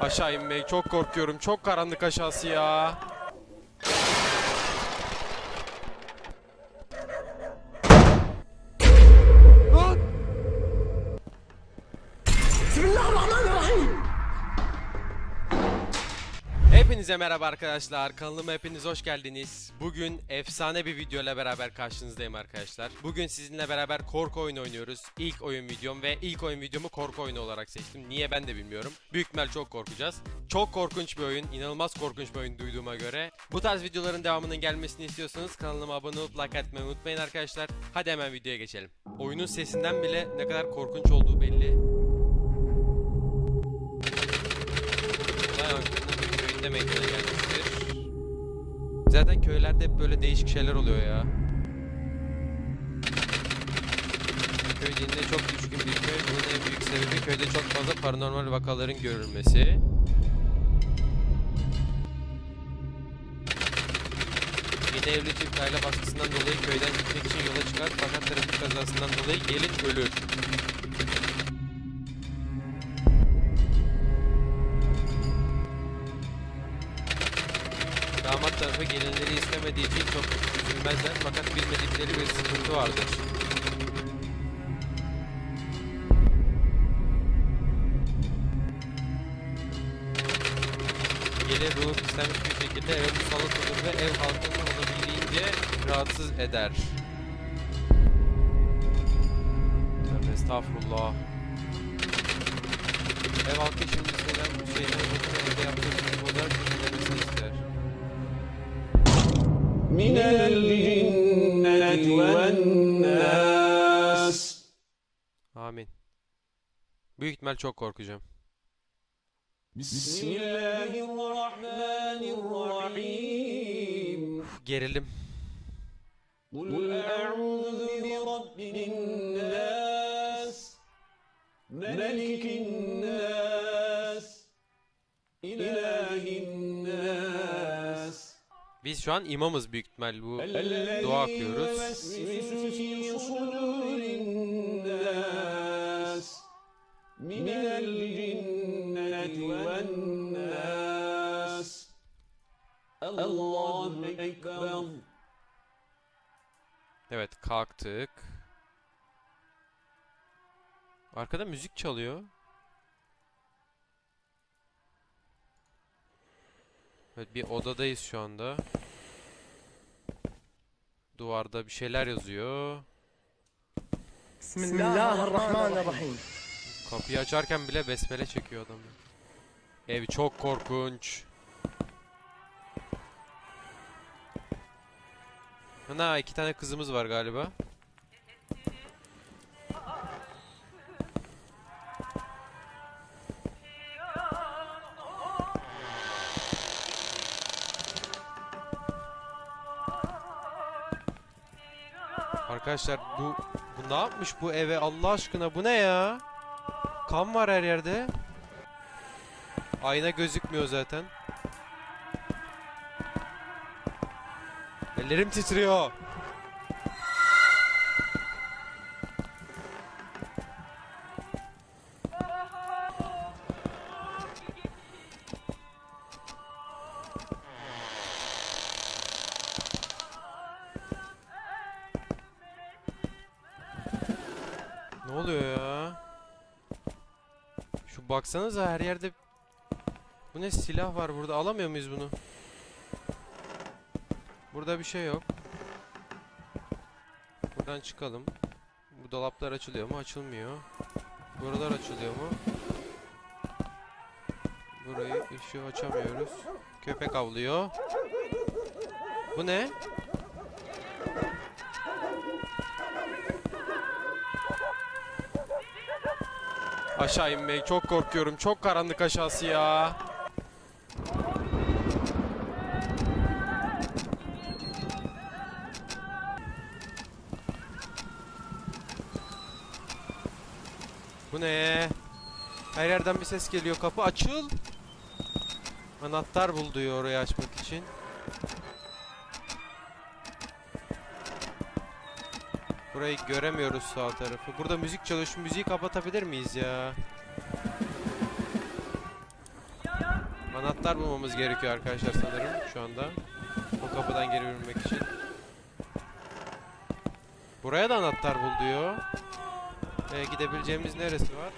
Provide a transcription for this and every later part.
Aşağı inmeyi çok korkuyorum. Çok karanlık aşağısı ya. Hepinize merhaba arkadaşlar. Kanalıma hepiniz hoş geldiniz. Bugün efsane bir video ile beraber karşınızdayım arkadaşlar. Bugün sizinle beraber korku oyunu oynuyoruz. İlk oyun videom ve ilk oyun videomu korku oyunu olarak seçtim. Niye ben de bilmiyorum. Büyük ihtimal çok korkacağız. Çok korkunç bir oyun. inanılmaz korkunç bir oyun duyduğuma göre. Bu tarz videoların devamının gelmesini istiyorsanız kanalıma abone olup like atmayı unutmayın arkadaşlar. Hadi hemen videoya geçelim. Oyunun sesinden bile ne kadar korkunç olduğu belli. Köyünde meydana gelmiştir. Zaten köylerde hep böyle değişik şeyler oluyor ya. Köy dinine çok düşkün bir köy. Bunun en büyük sebebi köyde çok fazla paranormal vakaların görülmesi. Yeni evli çift aile baskısından dolayı köyden gitmek için yola çıkar fakat trafik kazasından dolayı gelin ölür. Gelinleri istemediği için çok üzülmezler fakat bilmedikleri bir sıkıntı vardır. Gelin ruhu istenmiş bir şekilde eve musallat olur ve ev halkını olabildiğince rahatsız eder. Tövbe estağfurullah. Ev halkı şimdi şeyden bakın evde yaptığı olarak من الجنة والناس Amin. Büyük ihtimal çok korkacağım. بسم الله الرحمن الرحيم Uf, Gerildim. قل أعوذ برب الناس ملك الناس إله الناس biz şu an imamız büyük ihtimal bu dua okuyoruz. Evet kalktık. Arkada müzik çalıyor. Evet bir odadayız şu anda. Duvarda bir şeyler yazıyor. Bismillahirrahmanirrahim. Kapıyı açarken bile besmele çekiyor adam. Ev çok korkunç. Ana iki tane kızımız var galiba. Arkadaşlar bu bu ne yapmış bu eve Allah aşkına bu ne ya? Kan var her yerde. Ayna gözükmüyor zaten. Ellerim titriyor. Ne oluyor ya? Şu baksanıza her yerde Bu ne silah var burada alamıyor muyuz bunu? Burada bir şey yok. Buradan çıkalım. Bu dolaplar açılıyor mu? Açılmıyor. Buralar açılıyor mu? Burayı ışığı açamıyoruz. Köpek avlıyor. Bu ne? Aşağı inmeyi çok korkuyorum. Çok karanlık aşağısı ya. Bu ne? Her yerden bir ses geliyor. Kapı açıl. Anahtar bul diyor orayı açmak için. Burayı göremiyoruz sağ tarafı. Burada müzik çalıyor. Şu müziği kapatabilir miyiz ya? Anahtar bulmamız gerekiyor arkadaşlar sanırım şu anda. O kapıdan geri yürümek için. Buraya da anahtar bul diyor. Ee, gidebileceğimiz neresi var?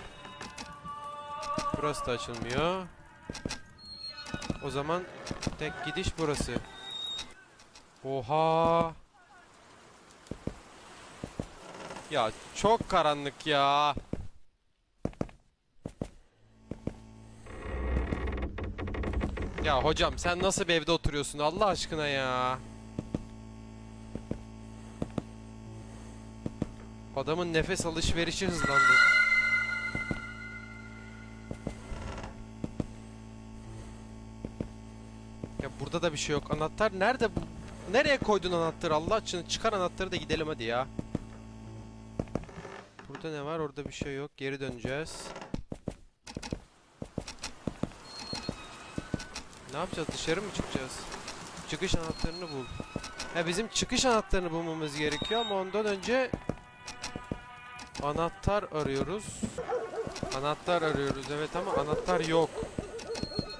Burası da açılmıyor. O zaman tek gidiş burası. Oha. Ya çok karanlık ya. Ya hocam sen nasıl bir evde oturuyorsun Allah aşkına ya. Adamın nefes alışverişi hızlandı. Ya burada da bir şey yok. Anahtar nerede? Nereye koydun anahtarı Allah aşkına? Çıkar anahtarı da gidelim hadi ya. Burada ne var? Orada bir şey yok. Geri döneceğiz. Ne yapacağız? Dışarı mı çıkacağız? Çıkış anahtarını bul. Ha bizim çıkış anahtarını bulmamız gerekiyor ama ondan önce anahtar arıyoruz. Anahtar arıyoruz evet ama anahtar yok.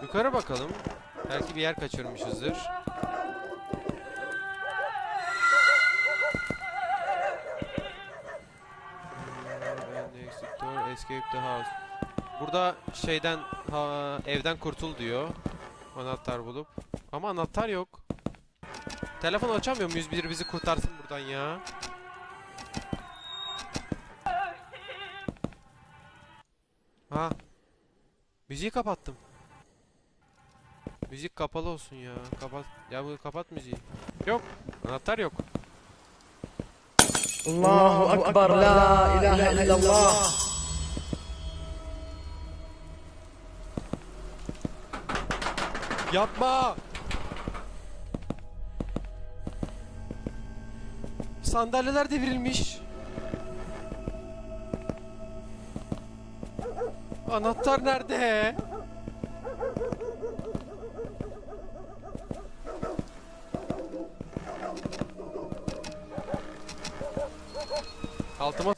Yukarı bakalım. Belki bir yer kaçırmışızdır. Escape the house. Burada şeyden ha, evden kurtul diyor. Anahtar bulup. Ama anahtar yok. Telefon açamıyor muyuz? Biri bizi kurtarsın buradan ya. Ha. Müziği kapattım. Müzik kapalı olsun ya. Kapat. Ya bu kapat müziği. Yok. Anahtar yok. Allahu Akbar, la ilahe illallah. Yapma. Sandalyeler devrilmiş. Anahtar nerede? Altıma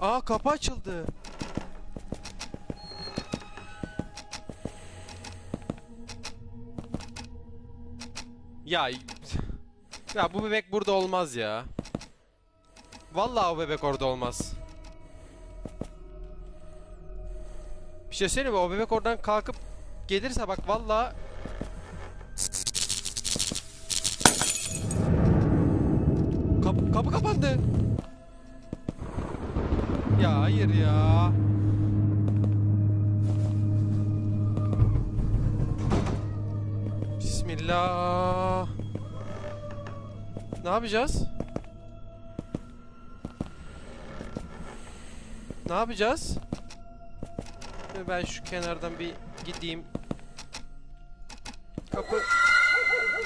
Aa kapı açıldı. Ya ya bu bebek burada olmaz ya. Vallahi o bebek orada olmaz. Bir şey söyleyeyim mi? O bebek oradan kalkıp gelirse bak vallahi Kapı, kapı kapandı. Ya hayır ya. Bismillah. Ne yapacağız? Ne yapacağız? Ben şu kenardan bir gideyim. Kapı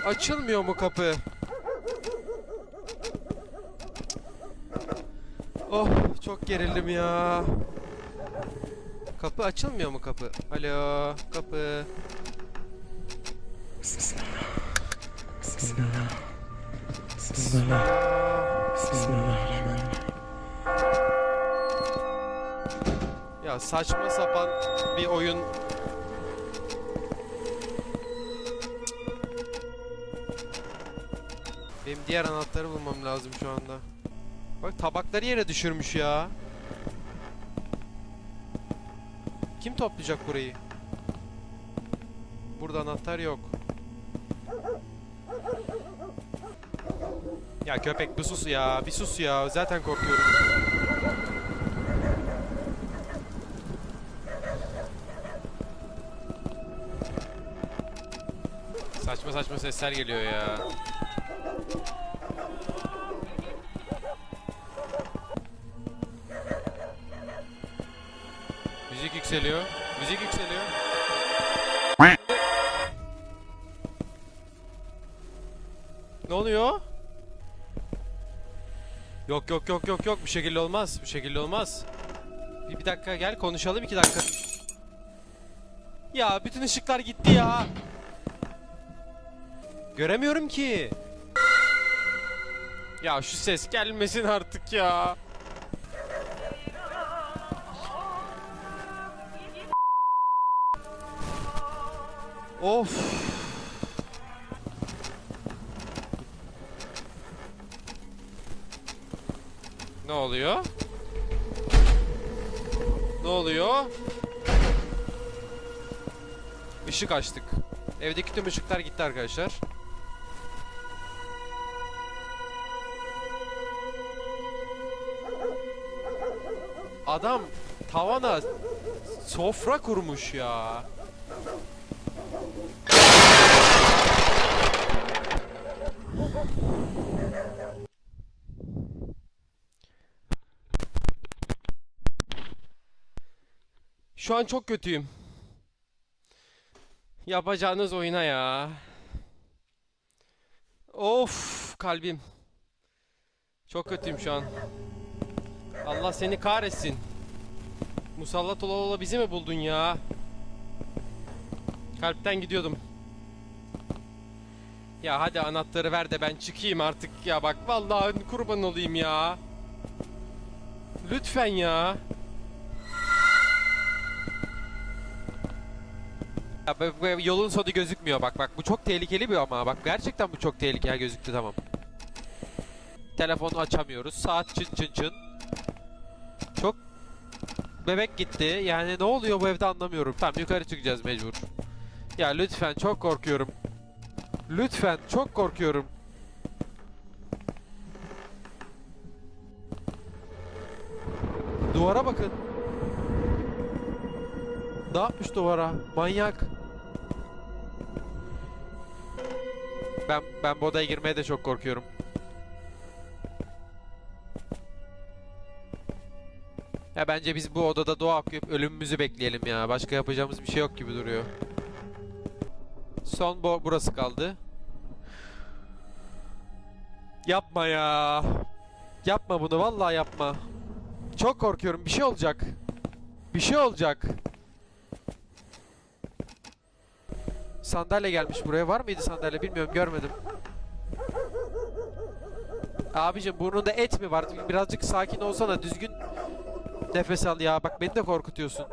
açılmıyor mu kapı? Oh çok gerildim ya. Kapı açılmıyor mu kapı? Alo kapı. Ya saçma sapan bir oyun. Benim diğer anahtarı bulmam lazım şu anda. Bak tabakları yere düşürmüş ya. Kim toplayacak burayı? Burada anahtar yok. Ya köpek bir sus ya, bir sus ya. Zaten korkuyorum. Saçma saçma sesler geliyor ya. Yükseliyor. Müzik yükseliyor. Ne oluyor? Yok yok yok yok yok bu şekilde olmaz. Bu şekilde olmaz. Bir, bir dakika gel konuşalım iki dakika. Ya bütün ışıklar gitti ya. Göremiyorum ki. Ya şu ses gelmesin artık ya. Of. Ne oluyor? Ne oluyor? Işık açtık. Evdeki tüm ışıklar gitti arkadaşlar. Adam tavana sofra kurmuş ya. Şu an çok kötüyüm. Yapacağınız oyuna ya. Of kalbim. Çok kötüyüm şu an. Allah seni kahretsin. Musallat ola ola bizi mi buldun ya? Kalpten gidiyordum. Ya hadi anahtarı ver de ben çıkayım artık ya bak vallahi kurban olayım ya. Lütfen ya. Ya yolun sonu gözükmüyor bak bak bu çok tehlikeli bir ama bak gerçekten bu çok tehlikeli gözüktü tamam. Telefonu açamıyoruz. Saat çın çın çın. Çok bebek gitti. Yani ne oluyor bu evde anlamıyorum. Tamam yukarı çıkacağız mecbur. Ya lütfen çok korkuyorum. Lütfen çok korkuyorum. Duvara bakın. Ne yapmış duvara? Manyak. Ben ben bu odaya girmeye de çok korkuyorum. Ya bence biz bu odada dua okuyup ölümümüzü bekleyelim ya. Başka yapacağımız bir şey yok gibi duruyor. Son bu burası kaldı. Yapma ya. Yapma bunu vallahi yapma. Çok korkuyorum. Bir şey olacak. Bir şey olacak. Sandalye gelmiş buraya. Var mıydı sandalye bilmiyorum görmedim. Abicim burnunda et mi var? Birazcık sakin olsana düzgün nefes al ya. Bak beni de korkutuyorsun.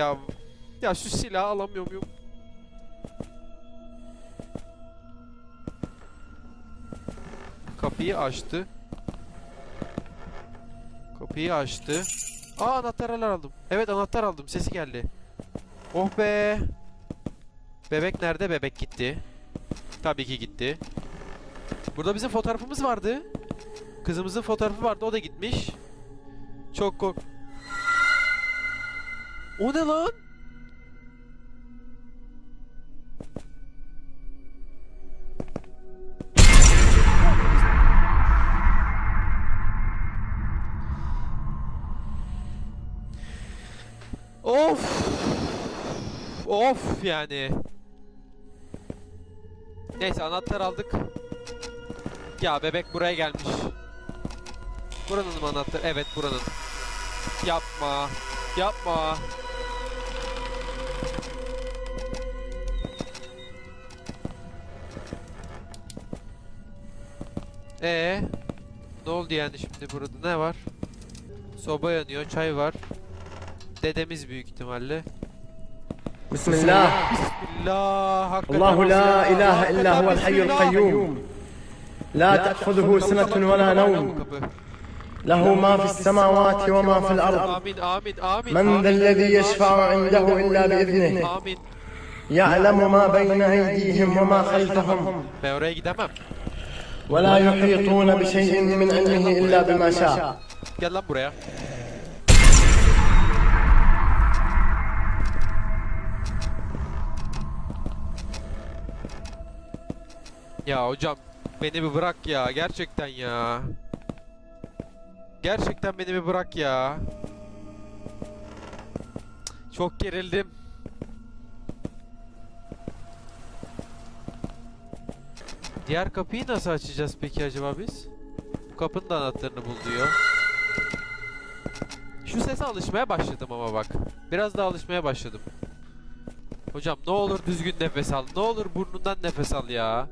Ya ya şu silahı alamıyor muyum? Kapıyı açtı. Kapıyı açtı. Aa anahtarlar aldım. Evet anahtar aldım. Sesi geldi. Oh be. Bebek nerede? Bebek gitti. Tabii ki gitti. Burada bizim fotoğrafımız vardı. Kızımızın fotoğrafı vardı. O da gitmiş. Çok kork... O ne lan? Of. Of yani. Neyse anahtar aldık. Ya bebek buraya gelmiş. Buranın mı anahtarı? Evet buranın. Yapma. Yapma. Ee, ne oldu yani şimdi burada ne var? Soba yanıyor, çay var. Dedemiz büyük ihtimalle. بسم الله Bismillah. Hakikaten الله لا bismillah, إله إلا hakikaten هو الحي bismillah. القيوم لا تأخذه سنة ولا Bu نوم kapı. له ما في السماوات وما في الأرض Amin amin amin. من amin, ذا الذي amin, يشفع عنده إلا بإذنه Amin. يعلم ما بين أيديهم وما خلفهم Ben oraya gidemem. ولا يحيطون بشيء من علمه إلا بما شاء Gel lan buraya. Ya hocam beni bir bırak ya gerçekten ya. Gerçekten beni bir bırak ya. Çok gerildim. Diğer kapıyı nasıl açacağız peki acaba biz? Bu kapının da anahtarını bul diyor. Şu sese alışmaya başladım ama bak. Biraz daha alışmaya başladım. Hocam ne olur düzgün nefes al. Ne olur burnundan nefes al ya.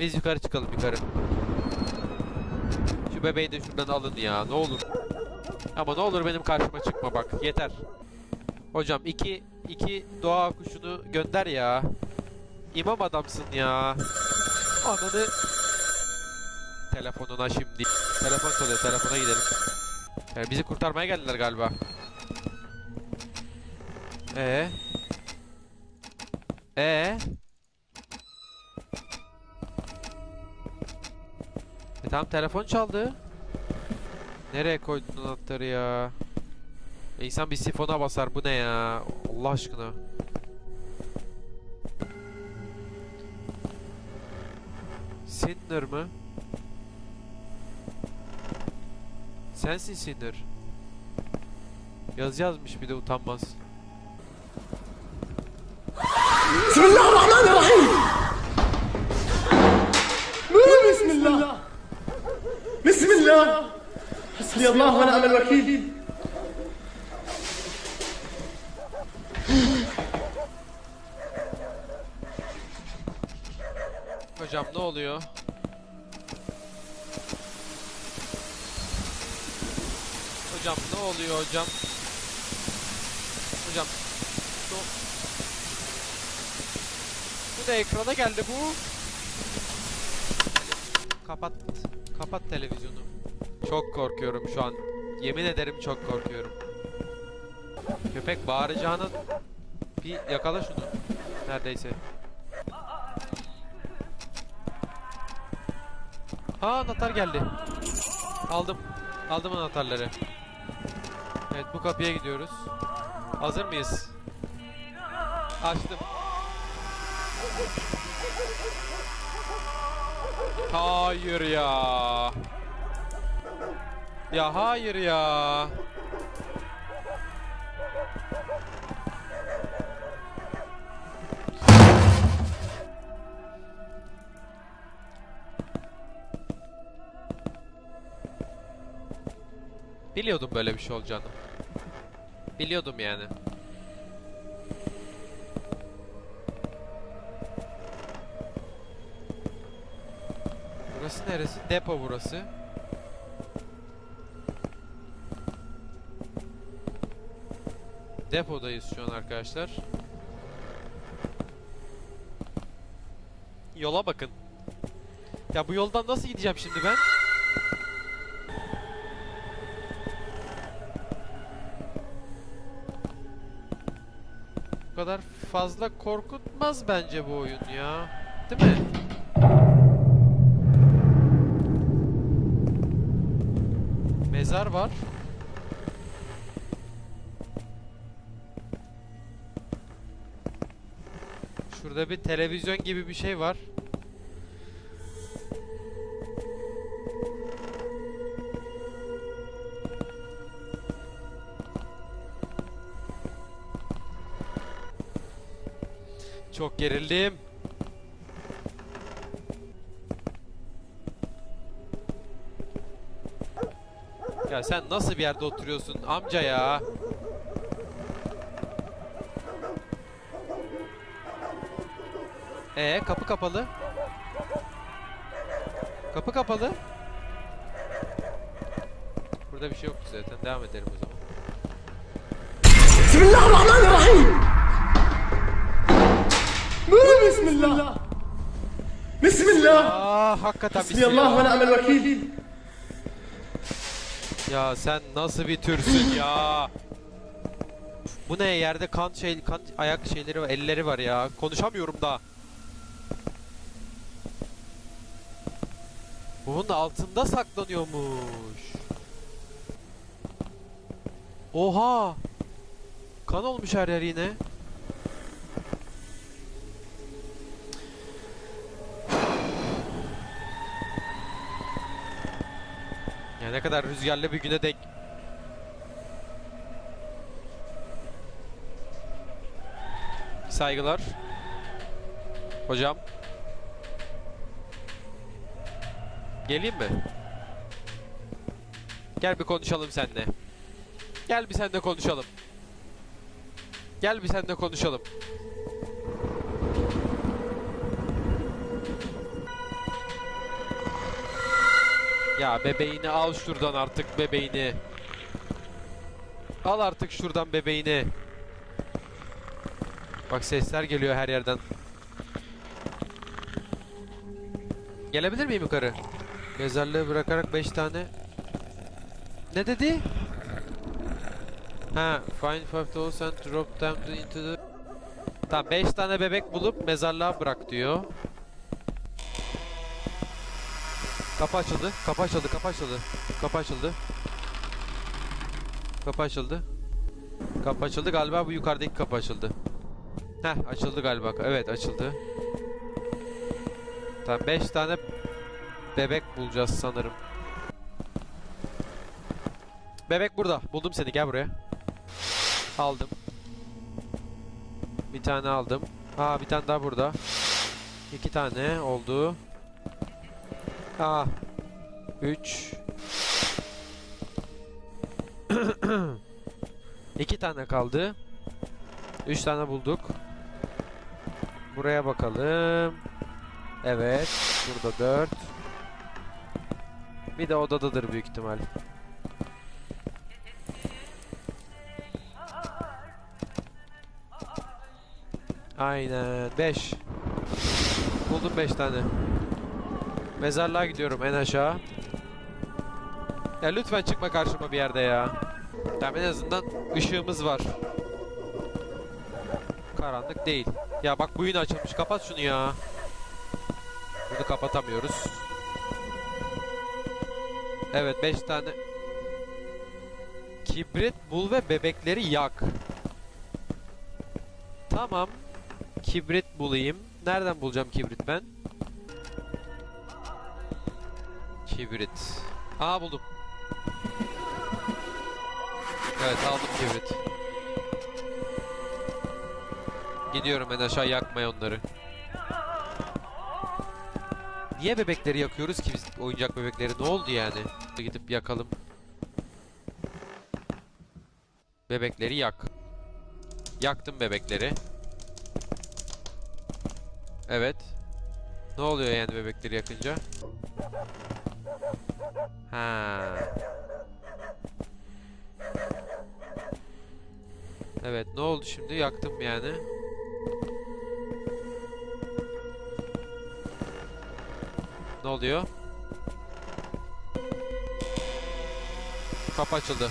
Biz yukarı çıkalım yukarı. Şu bebeği de şuradan alın ya ne olur. Ama ne olur benim karşıma çıkma bak yeter. Hocam iki iki doğa kuşunu gönder ya. İmam adamsın ya. Ananı telefonuna şimdi. Telefon çalıyor telefona gidelim. Yani bizi kurtarmaya geldiler galiba. Ee? Ee? E tamam telefon çaldı. Nereye koydun anahtarı ya? E insan bir sifona basar bu ne ya? Allah aşkına. Sinner mı? Sensin Sinner. Yaz yazmış bir de utanmaz. Bismillahirrahmanirrahim. Bismillah. Bismillah. Hasbiyallah ve ni'mel vekil. Ekrana geldi bu. Kapat. Kapat televizyonu. Çok korkuyorum şu an. Yemin ederim çok korkuyorum. Köpek bağıracağını bir yakala şunu. Neredeyse. Aa anahtar geldi. Aldım. Aldım anahtarları. Evet bu kapıya gidiyoruz. Hazır mıyız? Açtım. Hayır ya. Ya hayır ya. Biliyordum böyle bir şey olacağını. Biliyordum yani. Burası neresi? Depo burası. Depodayız şu an arkadaşlar. Yola bakın. Ya bu yoldan nasıl gideceğim şimdi ben? Bu kadar fazla korkutmaz bence bu oyun ya. Değil mi? Mezar var. Şurada bir televizyon gibi bir şey var. Çok gerildim. sen nasıl bir yerde oturuyorsun amca ya? Ee kapı kapalı. Kapı kapalı. Burada bir şey yoktu zaten. Devam edelim o zaman. Bismillahirrahmanirrahim. Buyurun bismillah. Bismillah. Aa, hakikaten bismillah. Bismillah ve ne'mel vekil. Ya sen nasıl bir türsün ya? Bu ne yerde kan şey kan ayak şeyleri var, elleri var ya. Konuşamıyorum da. Bunun altında saklanıyormuş. Oha! Kan olmuş her yer yine. Ya ne kadar rüzgarlı bir güne denk. Saygılar. Hocam. Geleyim mi? Gel bir konuşalım seninle. Gel bir seninle konuşalım. Gel bir seninle konuşalım. Ya bebeğini al şuradan artık bebeğini. Al artık şuradan bebeğini. Bak sesler geliyor her yerden. Gelebilir miyim yukarı? Mezarlığı bırakarak 5 tane. Ne dedi? Ha, find five dolls and drop them into the... Tamam 5 tane bebek bulup mezarlığa bırak diyor. Kapı açıldı. Kapı açıldı. Kapı açıldı. Kapı açıldı. Kapı açıldı. Kapı açıldı. Galiba bu yukarıdaki kapı açıldı. Heh açıldı galiba. Evet açıldı. Tamam 5 tane bebek bulacağız sanırım. Bebek burada. Buldum seni. Gel buraya. Aldım. Bir tane aldım. Aa bir tane daha burada. İki tane oldu. Aa. Üç. İki tane kaldı. Üç tane bulduk. Buraya bakalım. Evet. Burada dört. Bir de odadadır büyük ihtimal. Aynen. 5. Buldum 5 tane. Mezarlığa gidiyorum en aşağı. Ya lütfen çıkma karşıma bir yerde ya. Tamam en azından ışığımız var. Karanlık değil. Ya bak bu yine açılmış. Kapat şunu ya. Bunu kapatamıyoruz. Evet 5 tane. Kibrit bul ve bebekleri yak. Tamam. Kibrit bulayım. Nereden bulacağım kibrit ben? Kibrit. Aa buldum. Evet aldım kibrit. Gidiyorum en aşağı yakmaya onları. Niye bebekleri yakıyoruz ki biz oyuncak bebekleri? Ne oldu yani? Gidip yakalım. Bebekleri yak. Yaktım bebekleri. Evet. Ne oluyor yani bebekleri yakınca? Ha. Evet, ne oldu şimdi? Yaktım yani. Ne oluyor? Kapı açıldı.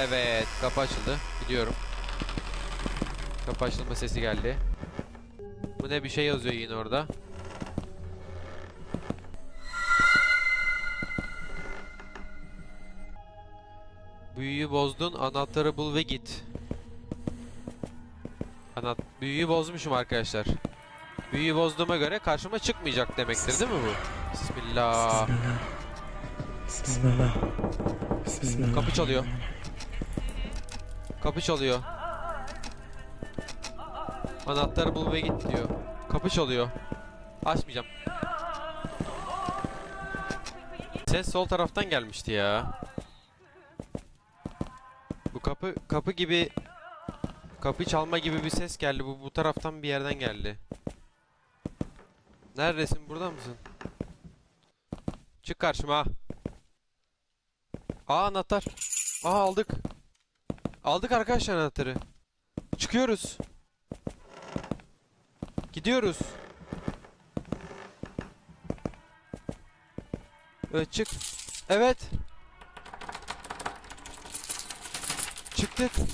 Evet, kapı açıldı. Gidiyorum. Kapı açılma sesi geldi. Bu ne bir şey yazıyor yine orada. Büyüyü bozdun, anahtarı bul ve git. Anahtar büyüyü bozmuşum arkadaşlar. Büyüyü bozduğuma göre karşıma çıkmayacak demektir değil mi bu? Bismillah. Bismillah. Bismillah. Kapı çalıyor. Kapı çalıyor. Anahtarı bul ve git diyor. Kapı çalıyor. Açmayacağım. Ses sol taraftan gelmişti ya. Kapı kapı gibi kapı çalma gibi bir ses geldi. Bu bu taraftan bir yerden geldi. Neredesin? Burada mısın? Çık karşıma. Aa anahtar. Aa aldık. Aldık arkadaşlar anahtarı. Çıkıyoruz. Gidiyoruz. Evet çık. Evet. Çıktık.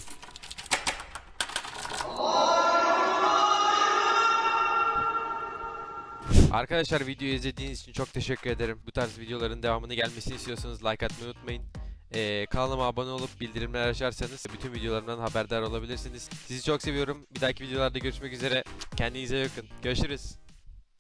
Arkadaşlar videoyu izlediğiniz için çok teşekkür ederim. Bu tarz videoların devamını gelmesini istiyorsanız like atmayı unutmayın. Ee, kanalıma abone olup bildirimler açarsanız bütün videolarımdan haberdar olabilirsiniz. Sizi çok seviyorum. Bir dahaki videolarda görüşmek üzere. Kendinize iyi bakın. Görüşürüz.